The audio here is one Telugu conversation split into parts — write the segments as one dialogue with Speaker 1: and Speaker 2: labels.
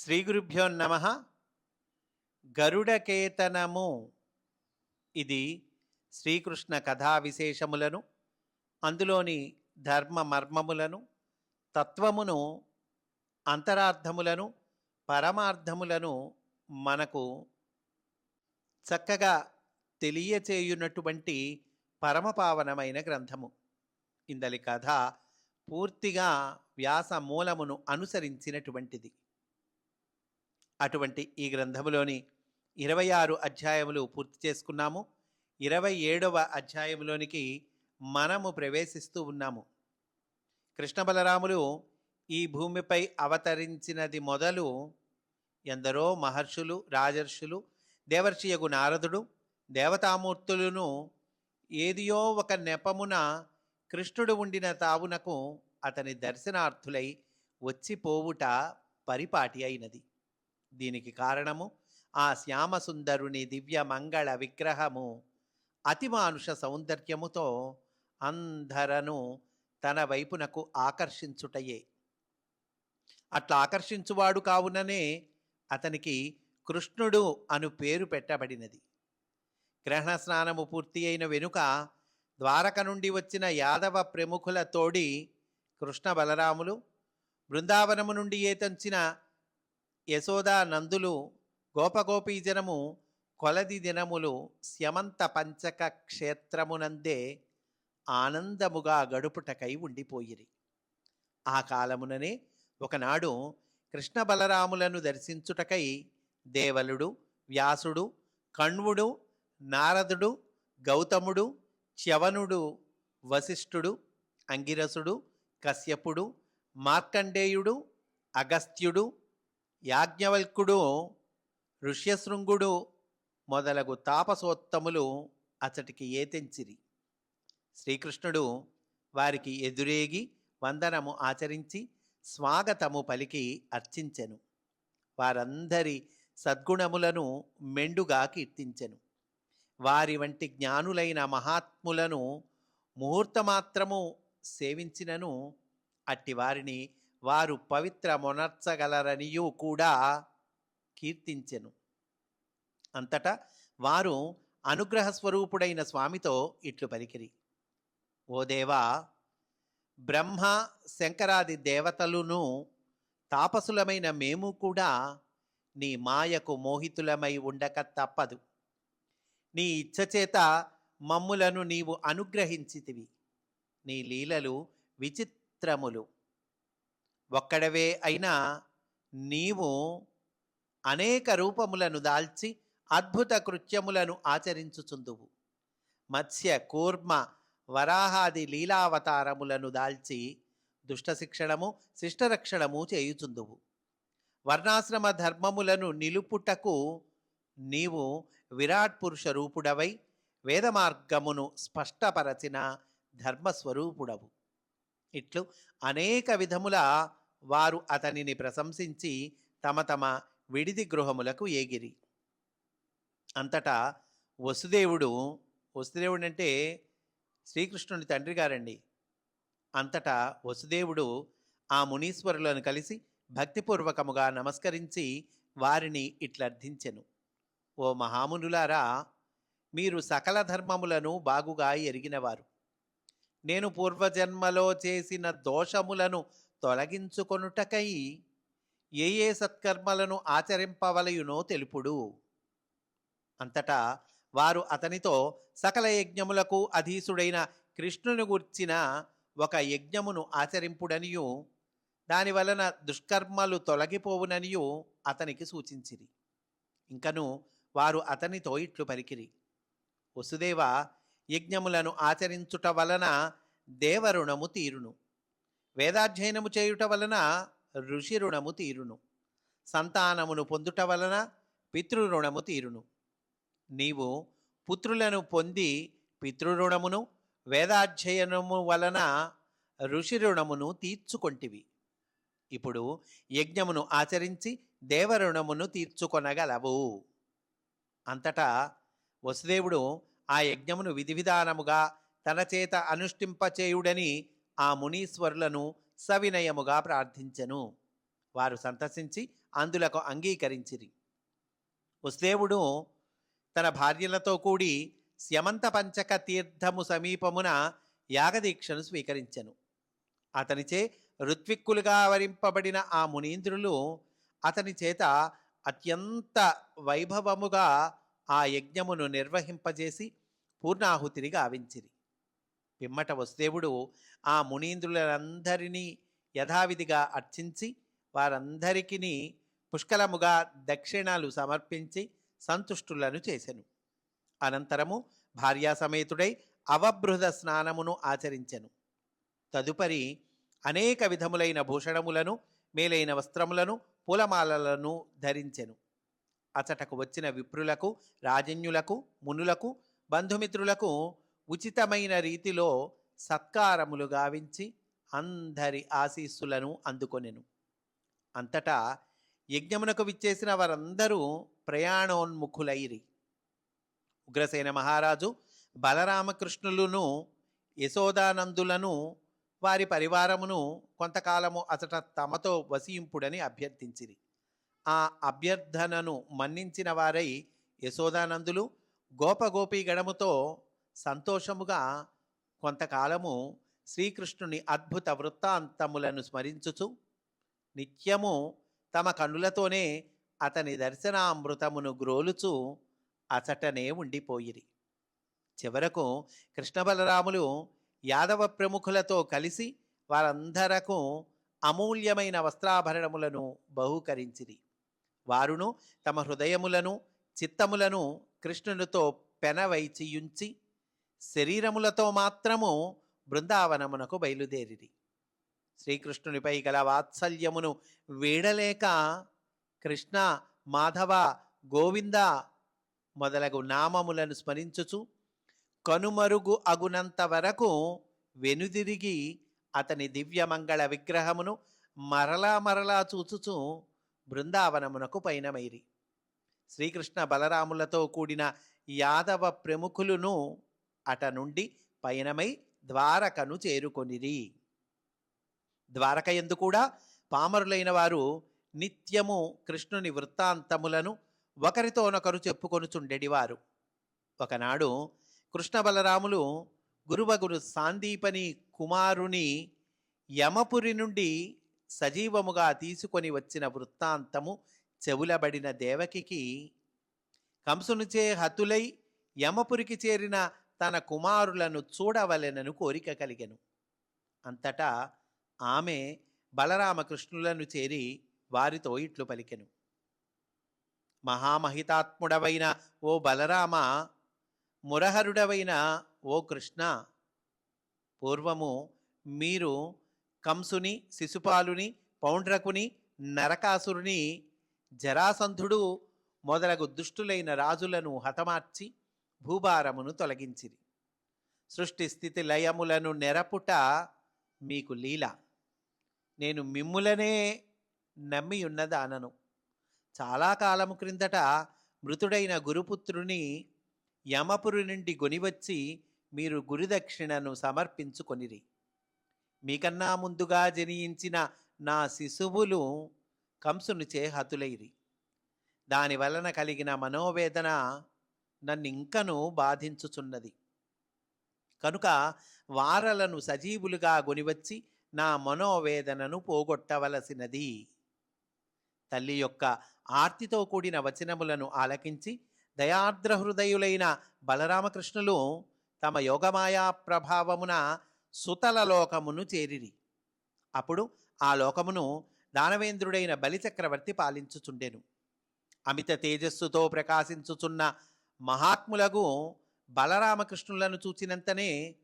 Speaker 1: శ్రీ గురుభ్యో నమ. గరుడకేతనము. ఇది శ్రీకృష్ణ కథా విశేషములను అందులోని ధర్మ మర్మములను తత్వమును అంతరార్థములను పరమార్థములను మనకు చక్కగా తెలియచేయున్నటువంటి పరమపావనమైన గ్రంథము. ఇందలి కథ పూర్తిగా వ్యాస మూలమును అనుసరించినటువంటిది. అటువంటి ఈ గ్రంథములోని ఇరవై ఆరు అధ్యాయములు పూర్తి చేసుకున్నాము. ఇరవై ఏడవ అధ్యాయంలోనికి మనము ప్రవేశిస్తూ ఉన్నాము. కృష్ణ బలరాములు ఈ భూమిపై అవతరించినది మొదలు ఎందరో మహర్షులు రాజర్షులు దేవర్షియగు నారదుడు దేవతామూర్తులను ఏదియో ఒక నెపమున కృష్ణుడు ఉండిన తావునకు అతని దర్శనార్థులై వచ్చిపోవుట పరిపాటి అయినది. దీనికి కారణము ఆ శ్యామసుందరుని దివ్య మంగళ విగ్రహము అతిమానుష సౌందర్యముతో అందరను తన వైపునకు ఆకర్షించుటయే. అట్లా ఆకర్షించువాడు కావుననే అతనికి కృష్ణుడు అను పేరు పెట్టబడినది. గ్రహణ స్నానము పూర్తి అయిన వెనుక ద్వారక నుండి వచ్చిన యాదవ ప్రముఖుల తోడి కృష్ణ బలరాములు బృందావనము నుండి ఏతంచిన యశోదా నందులు గోపగోపీజనము కొలది దినములు స్యమంత పంచక క్షేత్రమునందే ఆనందముగా గడుపుటకై ఉండిపోయిరి. ఆ కాలముననే ఒకనాడు కృష్ణ బలరాములను దర్శించుటకై దేవలుడు వ్యాసుడు కణ్వుడు నారదుడు గౌతముడు చ్యవనుడు వశిష్ఠుడు అంగిరసుడు కశ్యపుడు మార్కండేయుడు అగస్త్యుడు యాజ్ఞవల్కుడు ఋష్యశృంగుడు మొదలగు తాపసోత్తములు అతటికి ఏతెంచిరి. శ్రీకృష్ణుడు వారికి ఎదురేగి వందనము ఆచరించి స్వాగతము పలికి అర్చించెను. వారందరి సద్గుణములను మెండుగా కీర్తించెను. వారి వంటి జ్ఞానులైన మహాత్ములను ముహూర్తమాత్రము సేవించినను అట్టి వారిని వారు పవిత్ర మొనర్చగలరనియూ కూడా కీర్తించెను. అంతటా వారు అనుగ్రహ స్వరూపుడైన స్వామితో ఇట్లు పలికిరి. ఓ దేవా బ్రహ్మ శంకరాది దేవతలును తాపసులమైన మేము కూడా నీ మాయకు మోహితులమై ఉండక తప్పదు. నీ ఇచ్చచేత మమ్ములను నీవు అనుగ్రహించితివి. నీ లీలలు విచిత్రములు. ఒక్కడవే అయినా నీవు అనేక రూపములను దాల్చి అద్భుత కృత్యములను ఆచరించుచుందువు. మత్స్య కూర్మ వరాహాది లీలావతారములను దాల్చి దుష్ట శిక్షణము శిష్టరక్షణము చేయుచుందువు. వర్ణాశ్రమ ధర్మములను నిలుపుటకు నీవు విరాట్ పురుష రూపుడవై వేదమార్గమును స్పష్టపరచిన ధర్మస్వరూపుడవు. ఇట్లు అనేక విధముల వారు అతనిని ప్రశంసించి తమ తమ విడిది గృహములకు ఏగిరి. అంతటా వసుదేవుడు వసుదేవుడు అంటే శ్రీకృష్ణుని తండ్రి గారండి. అంతటా వసుదేవుడు ఆ మునీశ్వరులను కలిసి భక్తిపూర్వకముగా నమస్కరించి వారిని ఇట్లర్థించెను ఓ మహామునులారా మీరు సకల ధర్మములను బాగుగా ఎరిగినవారు. నేను పూర్వజన్మలో చేసిన దోషములను తొలగించుకొనుటకై ఏ ఏ సత్కర్మలను ఆచరింపవలయునో తెలుపుడు. అంతటా వారు అతనితో సకల యజ్ఞములకు అధీసుడైన కృష్ణుని గుర్చిన ఒక యజ్ఞమును ఆచరింపుడనియు దాని వలన దుష్కర్మలు తొలగిపోవుననియు అతనికి సూచించిరి. ఇంకను వారు అతనితో ఇట్లు పలికిరి. వసుదేవ యజ్ఞములను ఆచరించుట వలన దేవరుణము తీరును. వేదాధ్యయనము చేయుట వలన ఋషి రుణము తీరును. సంతానమును పొందుట వలన పితృరుణము తీరును. నీవు పుత్రులను పొంది పితృరుణమును వేదాధ్యయనము వలన ఋషి రుణమును తీర్చుకొంటివి. ఇప్పుడు యజ్ఞమును ఆచరించి దేవరుణమును తీర్చుకొనగలవు. అంతటా వసుదేవుడు ఆ యజ్ఞమును విధి విధానముగా తన చేత అనుష్ఠింపచేయుడని ఆ మునీశ్వరులను సవినయముగా ప్రార్థించెను. వారు సంతసించి అందులకు అంగీకరించిరి. వసుదేవుడు తన భార్యలతో కూడి స్యమంత పంచక తీర్థము సమీపమున యాగదీక్షను స్వీకరించెను. అతనిచే ఋత్విక్కులుగా వరింపబడిన ఆ మునీంద్రులు అతని చేత అత్యంత వైభవముగా ఆ యజ్ఞమును నిర్వహింపజేసి పూర్ణాహుతిని గావించిరి. పిమ్మట వసుదేవుడు ఆ మునీంద్రులందరినీ యథావిధిగా అర్చించి వారందరికీ పుష్కలముగా దక్షిణాలు సమర్పించి సంతుష్టులను చేసెను. అనంతరము భార్యాసమేతుడై అవబృహద స్నానమును ఆచరించెను. తదుపరి అనేక విధములైన భూషణములను మేలైన వస్త్రములను పూలమాలలను ధరించెను. అచటకు వచ్చిన విప్రులకు రాజన్యులకు మునులకు బంధుమిత్రులకు ఉచితమైన రీతిలో సత్కారములు గావించి అందరి ఆశీస్సులను అందుకొనెను. అంతటా యజ్ఞమునకు విచ్చేసిన వారందరూ ప్రయాణోన్ముఖులైరి. ఉగ్రసేన మహారాజు బలరామకృష్ణులను యశోదానందులను వారి పరివారమును కొంతకాలము అతట తమతో వసింపుడని అభ్యర్థించిరి. ఆ అభ్యర్థనను మన్నించిన వారై యశోదానందులు గోపగోపీ గణముతో సంతోషముగా కొంతకాలము శ్రీకృష్ణుని అద్భుత వృత్తాంతములను స్మరించుచు నిత్యము తమ కన్నులతోనే అతని దర్శనామృతమును గ్రోలుచు అచటనే ఉండిపోయిరి. చివరకు కృష్ణ బలరాములు యాదవ ప్రముఖులతో కలిసి వారందరకు అమూల్యమైన వస్త్రాభరణములను బహూకరించిరి. వారును తమ హృదయములను చిత్తములను కృష్ణునితో పెనవైచియుంచి శరీరములతో మాత్రము బృందావనమునకు బయలుదేరిరి. శ్రీకృష్ణునిపై గల వాత్సల్యమును వీడలేక కృష్ణ మాధవ గోవింద మొదలగు నామములను స్మరించుచు కనుమరుగు అగునంత వరకు వెనుదిరిగి అతని దివ్యమంగళ విగ్రహమును మరలా మరలా చూచుచు బృందావనమునకు పైనమైరి శ్రీకృష్ణ బలరాములతో కూడిన యాదవ ప్రముఖులను అట నుండి పయనమై ద్వారకను చేరుకొనిరి. ద్వారక ఎందు కూడా పామరులైన వారు నిత్యము కృష్ణుని వృత్తాంతములను ఒకరితోనొకరు చెప్పుకొనుచుండెడివారు. ఒకనాడు కృష్ణ బలరాములు గురువగురు సాందీపని కుమారుని యమపురి నుండి సజీవముగా తీసుకొని వచ్చిన వృత్తాంతము చెవులబడిన దేవకికి కంసునిచే హతులై యమపురికి చేరిన తన కుమారులను చూడవలెనను కోరిక కలిగెను. అంతటా ఆమె బలరామకృష్ణులను చేరి వారితో ఇట్లు పలికెను. మహామహితాత్ముడవైన ఓ బలరామ మురహరుడవైన ఓ కృష్ణ పూర్వము మీరు కంసుని శిశుపాలుని పౌండ్రకుని నరకాసురుని జరాసంధుడు మొదలగు దుష్టులైన రాజులను హతమార్చి భూభారమును తొలగించిరి. సృష్టి స్థితి లయములను నెరపుట మీకు లీల. నేను మిమ్ములనే నమ్మియున్నదానను చాలా కాలము క్రిందట మృతుడైన గురుపుత్రుని యమపురి నుండి గొనివచ్చి మీరు గురుదక్షిణను సమర్పించుకొనిరి. మీకన్నా ముందుగా జనియించిన నా శిశువులు కంసునిచే హతులైరి. దాని వలన కలిగిన మనోవేదన నన్నింకను బాధించుచున్నది. కనుక వారలను సజీవులుగా గొనివచ్చి నా మనోవేదనను పోగొట్టవలసినది. తల్లి యొక్క ఆర్తితో కూడిన వచనములను ఆలకించి దయార్ద్ర హృదయులైన బలరామకృష్ణులు తమ యోగమాయా ప్రభావమున సుతల లోకమును చేరిరి. అప్పుడు ఆ లోకమును దానవేంద్రుడైన బలిచక్రవర్తి పాలించుచుండెను. అమిత తేజస్సుతో ప్రకాశించుచున్న మహాత్ములకు బలరామకృష్ణులను చూచినంతనే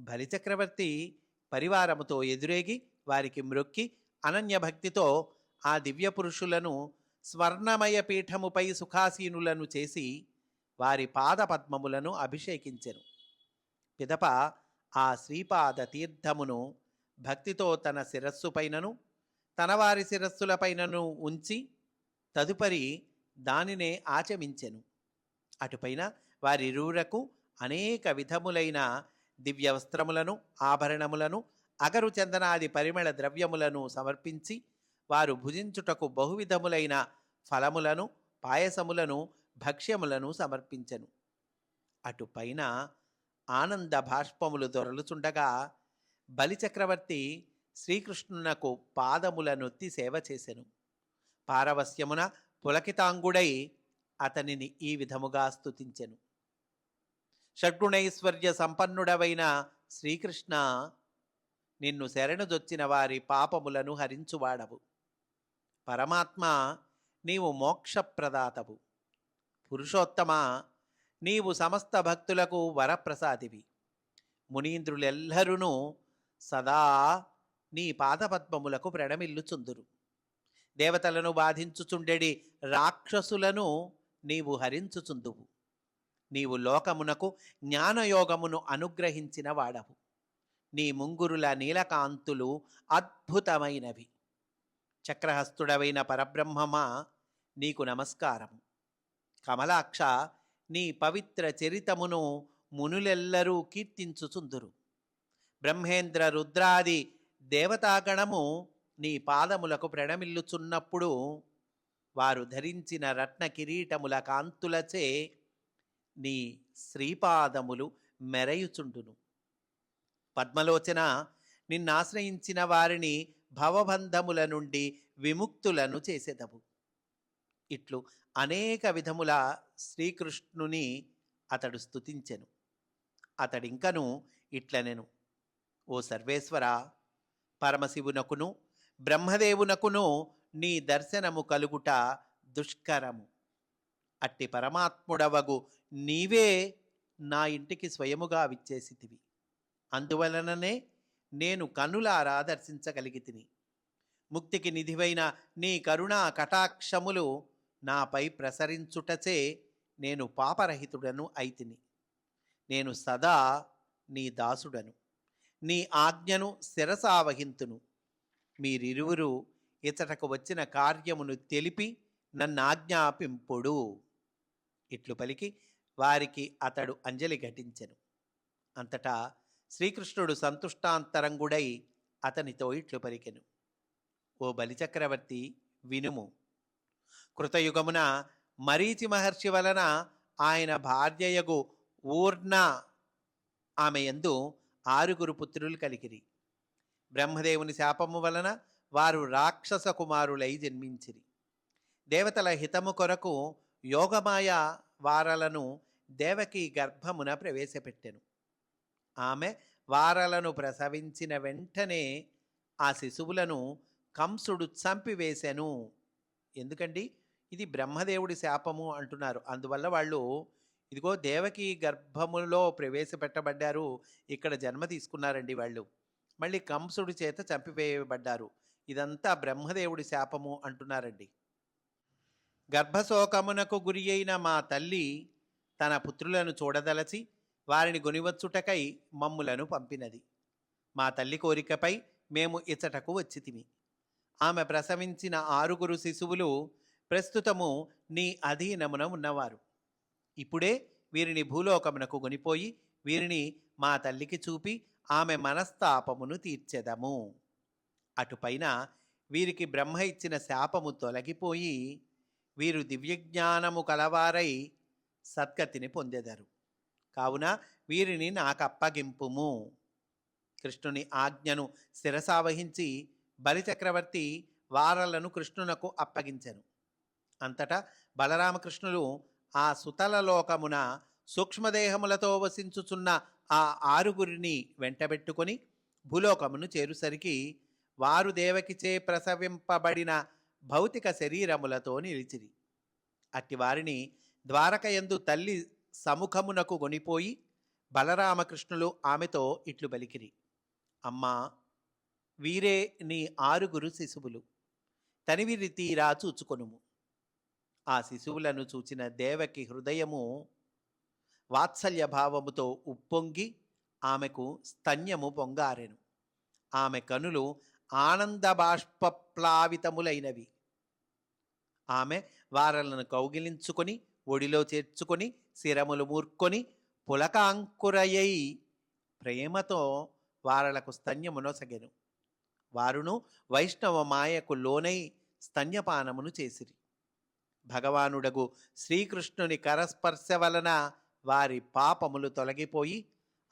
Speaker 1: బలిచక్రవర్తి పరివారముతో ఎదురేగి వారికి మ్రొక్కి అనన్యభక్తితో ఆ దివ్య పురుషులను స్వర్ణమయ పీఠముపై సుఖాసీనులను చేసి వారి పాదపద్మములను అభిషేకించెను. పిదప ఆ శ్రీపాద తీర్థమును భక్తితో తన శిరస్సుపైనను తన వారి శిరస్సులపైనను ఉంచి తదుపరి దానినే ఆచమించెను. అటుపైన వారిరువురకు అనేక విధములైన దివ్య వస్త్రములను ఆభరణములను అగరు చందనాది పరిమళ ద్రవ్యములను సమర్పించి వారు భుజించుటకు బహువిధములైన ఫలములను పాయసములను భక్ష్యములను సమర్పించెను. అటుపైన ఆనంద భాష్పములు దొరలుచుండగా బలిచక్రవర్తి శ్రీకృష్ణునకు పాదములనొత్తి సేవ చేసెను. పారవస్యమున పులకితాంగుడై అతనిని ఈ విధముగా స్తుతించెను. షడ్గుణైశ్వర్య సంపన్నుడవైన శ్రీకృష్ణ నిన్ను శరణుజొచ్చిన వారి పాపములను హరించువాడవు. పరమాత్మ నీవు మోక్షప్రదాతవు. పురుషోత్తమ నీవు సమస్త భక్తులకు వరప్రసాదివి. మునీంద్రులెల్లరూ సదా నీ పాదపద్మములకు ప్రణమిల్లుచుందురు. దేవతలను బాధించుచుండెడి రాక్షసులను నీవు హరించుచుందువు. నీవు లోకమునకు జ్ఞానయోగమును అనుగ్రహించిన వాడవు. నీ ముంగురుల నీలకాంతులు అద్భుతమైనవి. చక్రహస్తుడవైన పరబ్రహ్మమా నీకు నమస్కారము. కమలాక్ష నీ పవిత్ర చరితమును మునులెల్లరూ కీర్తించుచుందురు. బ్రహ్మేంద్ర రుద్రాది దేవతాగణము నీ పాదములకు ప్రణమిల్లుచున్నప్పుడు వారు ధరించిన రత్న కిరీటముల కాంతులచే నీ శ్రీపాదములు మెరయుచుండును. పద్మలోచన నిన్నాశ్రయించిన వారిని భవబంధముల నుండి విముక్తులను చేసేదవు. ఇట్లు అనేక విధముల శ్రీకృష్ణుని అతడు స్తుతించెను. అతడింకను ఇట్లనెను. ఓ సర్వేశ్వర పరమశివునకును బ్రహ్మదేవునకును నీ దర్శనము కలుగుట దుష్కరము. అట్టి పరమాత్ముడవగు నీవే నా ఇంటికి స్వయముగా విచ్చేసితివి. అందువలననే నేను కనులారా దర్శించగలిగితిని. ముక్తికి నిధివైన నీ కరుణా కటాక్షములు నాపై ప్రసరించుటచే నేను పాపరహితుడను అయితిని. నేను సదా నీ దాసుడను. నీ ఆజ్ఞను శిరసావహింతును. మీరిరువురు ఇతటకు వచ్చిన కార్యమును తెలిపి నన్నాజ్ఞాపింపుడు. ఇట్లు పలికి వారికి అతడు అంజలి ఘటించెను. అంతటా శ్రీకృష్ణుడు సంతుష్టాంతరంగుడై అతనితో ఇట్లు పలికెను. ఓ బలిచక్రవర్తి వినుము. కృతయుగమున మరీచి మహర్షి వలన ఆయన భార్యయగు ఊర్ణ ఆమె యందు ఆరుగురు పుత్రులు కలిగిరి. బ్రహ్మదేవుని శాపము వలన వారు రాక్షస కుమారులై జన్మించిరి. దేవతల హితము కొరకు యోగమాయ వారలను దేవకి గర్భమున ప్రవేశపెట్టెను. ఆమె వారలను ప్రసవించిన వెంటనే ఆ శిశువులను కంసుడు చంపివేశాను. ఎందుకండి? ఇది బ్రహ్మదేవుడి శాపము అంటున్నారు. అందువల్ల వాళ్ళు ఇదిగో దేవకి గర్భములో ప్రవేశపెట్టబడ్డారు ఇక్కడ జన్మ తీసుకున్నారండి వాళ్ళు. మళ్ళీ కంసుడి చేత చంపివేయబడ్డారు. ఇదంతా బ్రహ్మదేవుడి శాపము అంటున్నారండి. గర్భశోకమునకు గురి అయిన మా తల్లి తన పుత్రులను చూడదలచి వారిని గొనివచ్చుటకై మమ్ములను పంపినది. మా తల్లి కోరికపై మేము ఇచ్చటకు వచ్చితిమి. ఆమె ప్రసవించిన ఆరుగురు శిశువులు ప్రస్తుతము నీ అధీనమున ఉన్నవారు. ఇప్పుడే వీరిని భూలోకమునకు గొనిపోయి వీరిని మా తల్లికి చూపి ఆమె మనస్తాపమును తీర్చెదము. అటుపైన వీరికి బ్రహ్మ ఇచ్చిన శాపము తొలగిపోయి వీరు దివ్యజ్ఞానము కలవారై సద్గతిని పొందెదరు. కావున వీరిని నాకు అప్పగింపుము కృష్ణుని ఆజ్ఞను శిరసావహించి బలిచక్రవర్తి వారలను కృష్ణునకు అప్పగించెను. అంతటా బలరామకృష్ణులు ఆ సుతలలోకమున సూక్ష్మదేహములతో వసించుచున్న ఆ ఆరుగురిని వెంటబెట్టుకొని భూలోకమును చేరుసరికి వారు దేవకిచే ప్రసవింపబడిన భౌతిక శరీరములతో నిలిచిరి. అట్టి వారిని ద్వారకయందు తల్లి సముఖమునకు గొనిపోయి బలరామకృష్ణులు ఆమెతో ఇట్లు బలికిరి అమ్మా వీరే నీ ఆరుగురు శిశువులు. తనివిరి తీరా చూచుకొనుము. ఆ శిశువులను చూచిన దేవకి హృదయము వాత్సల్య భావముతో ఉప్పొంగి ఆమెకు స్తన్యము పొంగారెను. ఆమె కనులు ఆనంద బాష్పప్లావితములైనవి ఆమె వారలను కౌగిలించుకొని ఒడిలో చేర్చుకొని శిరములు మూర్కొని పులకాంకురయ్యి ప్రేమతో వారలకు స్తన్యమునొసగెను వారును వైష్ణవ మాయకు లోనై స్తన్యపానమును చేసిరి. భగవానుడగు శ్రీకృష్ణుని కరస్పర్శ వలన వారి పాపములు తొలగిపోయి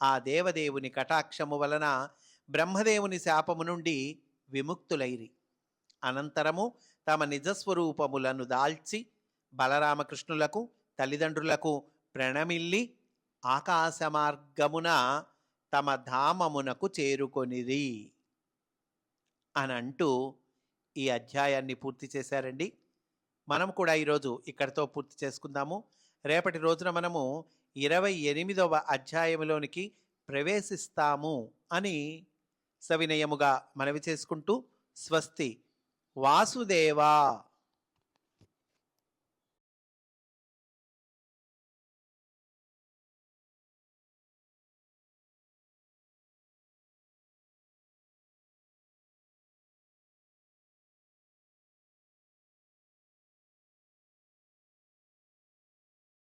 Speaker 1: ఆ దేవదేవుని కటాక్షము వలన బ్రహ్మదేవుని శాపము నుండి విముక్తులైరి. అనంతరము తమ నిజస్వరూపములను దాల్చి బలరామకృష్ణులకు తల్లిదండ్రులకు ప్రణమిల్లి ఆకాశ మార్గమున తమ ధామమునకు చేరుకొనిది అని అంటూ ఈ అధ్యాయాన్ని పూర్తి చేశారండి. మనం కూడా ఈరోజు ఇక్కడితో పూర్తి చేసుకుందాము. రేపటి రోజున మనము ఇరవై ఎనిమిదవ అధ్యాయంలోనికి ప్రవేశిస్తాము అని సవినయముగా మనవి చేసుకుంటూ స్వస్తి. వాసుదేవా!